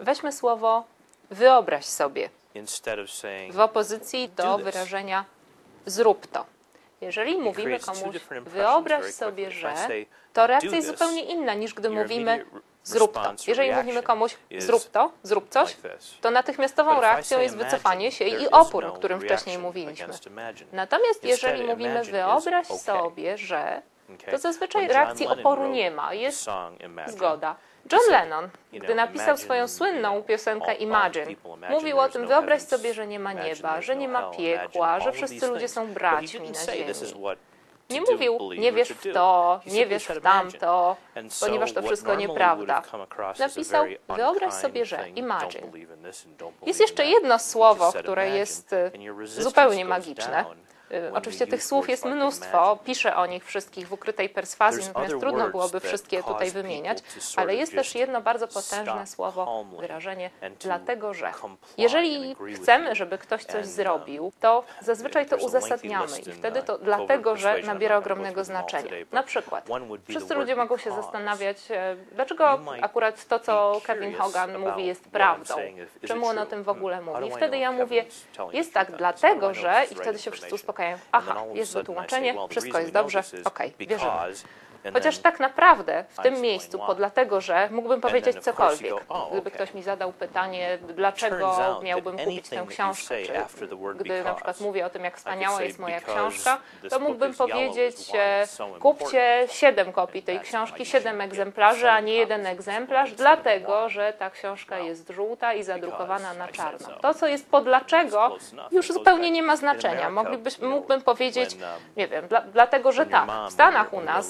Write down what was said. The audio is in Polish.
Weźmy słowo wyobraź sobie w opozycji do wyrażenia zrób to. Jeżeli mówimy komuś wyobraź sobie, że, to reakcja "Do jest this", zupełnie inna niż gdy mówimy zrób to. Jeżeli mówimy komuś zrób to, zrób coś, to natychmiastową reakcją jest wycofanie się i is opór, o no którym wcześniej mówiliśmy. Natomiast jeżeli mówimy wyobraź sobie, że, to zazwyczaj reakcji oporu nie ma, jest zgoda. John Lennon, gdy napisał swoją słynną piosenkę Imagine, mówił o tym, no wyobraź sobie, że nie ma nieba, że no nie ma piekła, że wszyscy ludzie są braćmi na ziemi. Nie mówił, nie to w to, nie said w tamto, ponieważ to wszystko nieprawda. Napisał, wyobraź sobie, że imagine. Jest jeszcze jedno słowo, które jest zupełnie magiczne. Oczywiście tych słów jest mnóstwo, piszę o nich wszystkich w ukrytej perswazji, natomiast trudno byłoby wszystkie tutaj wymieniać, ale jest też jedno bardzo potężne słowo, wyrażenie, dlatego że. Jeżeli chcemy, żeby ktoś coś um, zrobił, to zazwyczaj to uzasadniamy i wtedy uh, to dlatego, że nabiera ogromnego znaczenia. Na przykład, wszyscy ludzie mogą się zastanawiać, e, dlaczego akurat to, co Kevin Hogan mówi, jest prawdą. Czemu on o tym w ogóle Hmm. Mówi? I Wtedy ja mówię, jest tak dlatego, że i wtedy się wszyscy uspokajają. And then Aha, jest wytłumaczenie, wszystko jest dobrze, okej, wierzymy. Chociaż tak naprawdę w tym miejscu, po dlatego, że mógłbym powiedzieć cokolwiek. Gdyby ktoś mi zadał pytanie, dlaczego miałbym kupić tę książkę, czy gdy na przykład mówię o tym, jak wspaniała jest moja książka, to mógłbym powiedzieć, kupcie siedem kopii tej książki, siedem egzemplarzy, a nie jeden egzemplarz, dlatego, że ta książka jest żółta i zadrukowana na czarno. To, co jest po dlaczego, już zupełnie nie ma znaczenia. Moglibyś, mógłbym powiedzieć, um, nie wiem, dla, dlatego, że tak, w Stanach u nas